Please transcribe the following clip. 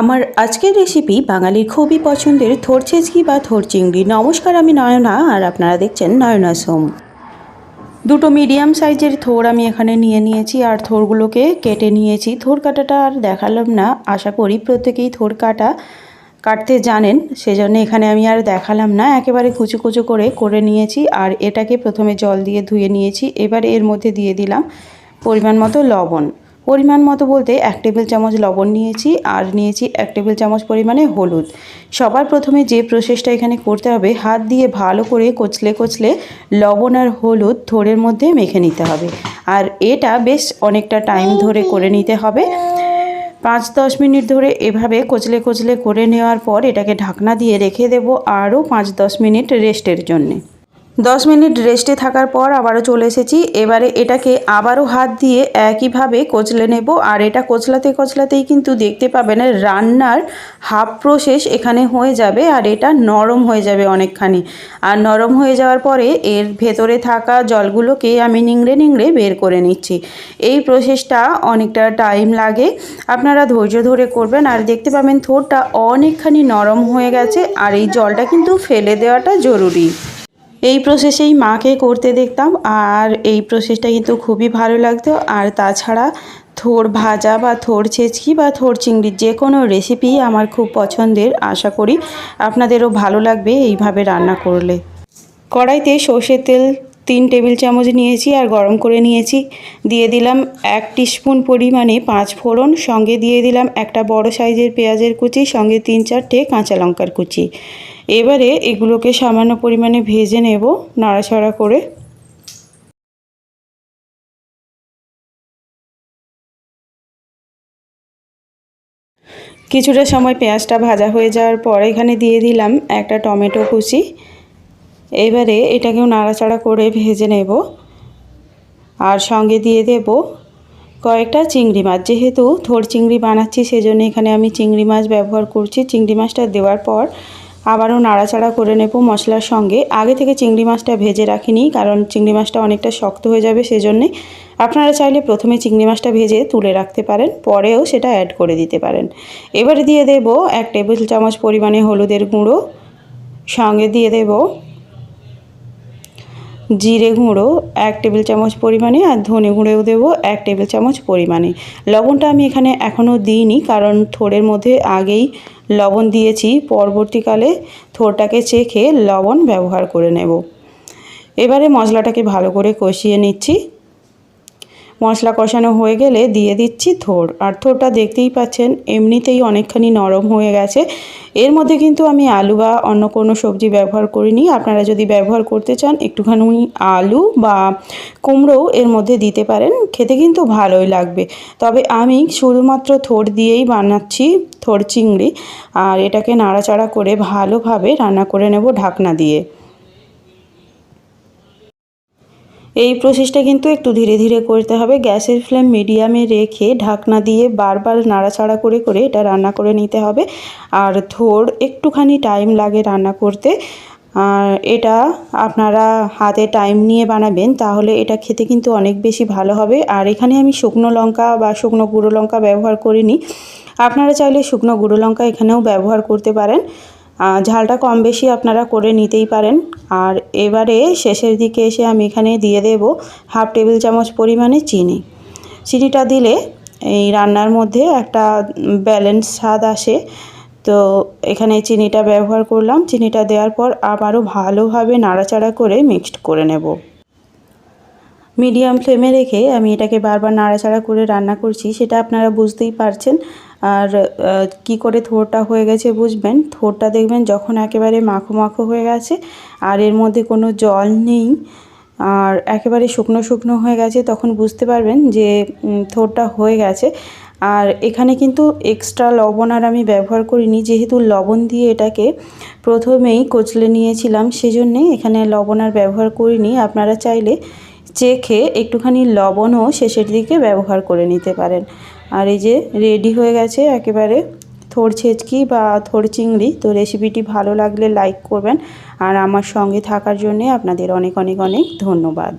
আমার আজকের রেসিপি বাঙালির খুবই পছন্দের থোর ছেচকি বা থোর চিংড়ি নমস্কার, আমি নয়না আর আপনারা দেখছেন নয়না সোম। দুটো মিডিয়াম সাইজের থোর আমি এখানে নিয়ে নিয়েছি আর থোরগুলোকে কেটে নিয়েছি। থোর কাটাটা আর দেখালাম না, আশা করি প্রত্যেকেই থোর কাটা, কাটতে জানেন, সেজন্য এখানে আমি আর দেখালাম না। একেবারে কুচু কুচু করে করে নিয়েছি আর এটাকে প্রথমে জল দিয়ে ধুয়ে নিয়েছি। এবার এর মধ্যে দিয়ে দিলাম পরিমাণ মতো লবণ। পরিমাণ মতো বলতে এক টেবিল চামচ লবণ নিয়েছি আর নিয়েছি এক টেবিল চামচ পরিমাণে হলুদ। সবার প্রথমে যে প্রসেসটা এখানে করতে হবে, হাত দিয়ে ভালো করে কচলে কচলে লবণ আর হলুদ থোড়ের মধ্যে মেখে নিতে হবে। আর এটা বেশ অনেকটা টাইম ধরে করে নিতে হবে। পাঁচ দশ মিনিট ধরে এভাবে কচলে কচলে করে নেওয়ার পর এটাকে ঢাকনা দিয়ে রেখে দেব আরও পাঁচ দশ মিনিট রেস্টের জন্যে। দশ মিনিট রেস্টে থাকার পর আবারও চলে এসেছি। এবারে এটাকে আবারও হাত দিয়ে একইভাবে কচলে নেব। আর এটা কচলাতে কচলাতেই কিন্তু দেখতে পাবেন রান্নার হাফ প্রসেস এখানে হয়ে যাবে আর এটা নরম হয়ে যাবে অনেকখানি। আর নরম হয়ে যাওয়ার পরে এর ভেতরে থাকা জলগুলোকে আমি নিংড়ে নিংড়ে বের করে নিচ্ছি। এই প্রসেসটা অনেকটা টাইম লাগে। আপনারা ধৈর্য ধরে করবেন। আর দেখতে পাবেন থোরটা অনেকখানি নরম হয়ে গেছে। আর এই জলটা কিন্তু ফেলে দেওয়াটা জরুরি। এই প্রসেসেই মাকে করতে দেখতাম আর এই প্রসেসটা কিন্তু খুবই ভালো লাগতো। আর তাছাড়া থোর ভাজা বা থোর ছেচকি বা থোর চিংড়ি যে কোনো রেসিপি আমার খুব পছন্দের, আশা করি আপনাদেরও ভালো লাগবে এইভাবে রান্না করলে। কড়াইতে সর্ষের তেল তিন টেবিল চামচ নিয়েছি আর গরম করে নিয়েছি। দিয়ে দিলাম এক টিস্পুন পরিমাণে পাঁচ ফোড়ন, সঙ্গে দিয়ে দিলাম একটা বড় সাইজের পেঁয়াজের কুচি, সঙ্গে তিন চারটে কাঁচা লঙ্কার কুচি। এবারে এগুলোকে সামান্য পরিমাণে ভেজে নেব নাড়াচাড়া করে। কিছুটা সময় পেঁয়াজটা ভাজা হয়ে যাওয়ার পর এখানে দিয়ে দিলাম একটা টমেটো কুচি। এবারে এটাকেও নাড়াচাড়া করে ভেজে নেব। আর সঙ্গে দিয়ে দেব কয়েকটা চিংড়ি মাছ। যেহেতু থোড় চিংড়ি বানাচ্ছি, সেজন্য এখানে আমি চিংড়ি মাছ ব্যবহার করছি। চিংড়ি মাছটা দেওয়ার পর আবারও নাড়াচাড়া করে নেব মশলার সঙ্গে। আগে থেকে চিংড়ি মাছটা ভেজে রাখিনি, কারণ চিংড়ি মাছটা অনেকটা শক্ত হয়ে যাবে সেজন্যে। আপনারা চাইলে প্রথমে চিংড়ি মাছটা ভেজে তুলে রাখতে পারেন, পরেও সেটা অ্যাড করে দিতে পারেন। এবারে দিয়ে দেব এক টেবিল চামচ পরিমাণে হলুদের গুঁড়ো, সঙ্গে দিয়ে দেব জিরে গুঁড়ো, এক টেবিল চামচ পরিমাণে, আর ধনে গুঁড়োও দেবো এক টেবিল চামচ পরিমাণে। লবণটা আমি এখানে এখনও দিইনি, কারণ থোড়ের মধ্যে আগেই লবণ দিয়েছি। পরবর্তীকালে থোড়টাকে চেখে লবণ ব্যবহার করে নেব। এবারে মশলাটাকে ভালো করে কষিয়ে নিচ্ছি। মশলা কষানো হয়ে গেলে দিয়ে দিচ্ছি থোর আর থোরটা দেখতেই পাচ্ছেন, এমনিতেই অনেকখানি নরম হয়ে গেছে। এর মধ্যে কিন্তু আমি আলু বা অন্য কোনো সবজি ব্যবহার করিনি। আপনারা যদি ব্যবহার করতে চান, একটুখানি আলু বা কুমড়োও এর মধ্যে দিতে পারেন। খেতে কিন্তু ভালোই লাগবে। তবে আমি শুধুমাত্র থোর দিয়েই বানাচ্ছি থোর চিংড়ি। আর এটাকে নাড়াচাড়া করে ভালোভাবে রান্না করে নেব ঢাকনা দিয়ে। এই প্রসেসটা কিন্তু একটু ধীরে ধীরে করতে হবে। গ্যাসের ফ্লেম মিডিয়ামে রেখে ঢাকনা দিয়ে বারবার নাড়াচাড়া করে করে এটা রান্না করে নিতে হবে। আর থোড় একটুখানি টাইম লাগে রান্না করতে। আর এটা আপনারা হাতে টাইম নিয়ে বানাবেন, তাহলে এটা খেতে কিন্তু অনেক বেশি ভালো হবে। আর এখানে আমি শুকনো লঙ্কা বা শুকনো গুঁড়ো লঙ্কা ব্যবহার করিনি। আপনারা চাইলে শুকনো গুঁড়ো লঙ্কা এখানেও ব্যবহার করতে পারেন। ঝালটা কম বেশি আপনারা করে নিতেই পারেন। আর এবারে শেষের দিকে এসে আমি এখানে দিয়ে দেব হাফ টেবিল চামচ পরিমাণে চিনি। চিনিটা দিলে এই রান্নার মধ্যে একটা ব্যালেন্স স্বাদ আসে। তো এখানে চিনিটা ব্যবহার করলাম। চিনিটা দেওয়ার পর আবারও ভালোভাবে নাড়াচাড়া করে মিক্সড করে নেব। মিডিয়াম ফ্লেমে রেখে আমি এটাকে বারবার নাড়াচাড়া করে রান্না করছি, সেটা আপনারা বুঝতেই পারছেন। আর কি করে থোরটা হয়ে গেছে বুঝবেন? থোরটা দেখবেন যখন একেবারে মাখো মাখো হয়ে গেছে আর এর মধ্যে কোনো জল নেই আর একেবারে শুকনো শুকনো হয়ে গেছে, তখন বুঝতে পারবেন যে থোরটা হয়ে গেছে। আর এখানে কিন্তু এক্সট্রা লবণ আর আমি ব্যবহার করিনি, যেহেতু লবণ দিয়ে এটাকে প্রথমেই কচলে নিয়েছিলাম, সেজন্যে এখানে লবণ আর ব্যবহার করিনি। আপনারা চাইলে চেখে একটুখানি লবণও শেষের দিকে ব্যবহার করে নিতে পারেন। আর এই যে রেডি হয়ে গেছে একেবারে থোর ছেচকি বা থোর চিংড়ি। তো রেসিপিটি ভালো লাগলে লাইক করবেন। আর আমার সঙ্গে থাকার জন্যে আপনাদের অনেক অনেক অনেক ধন্যবাদ।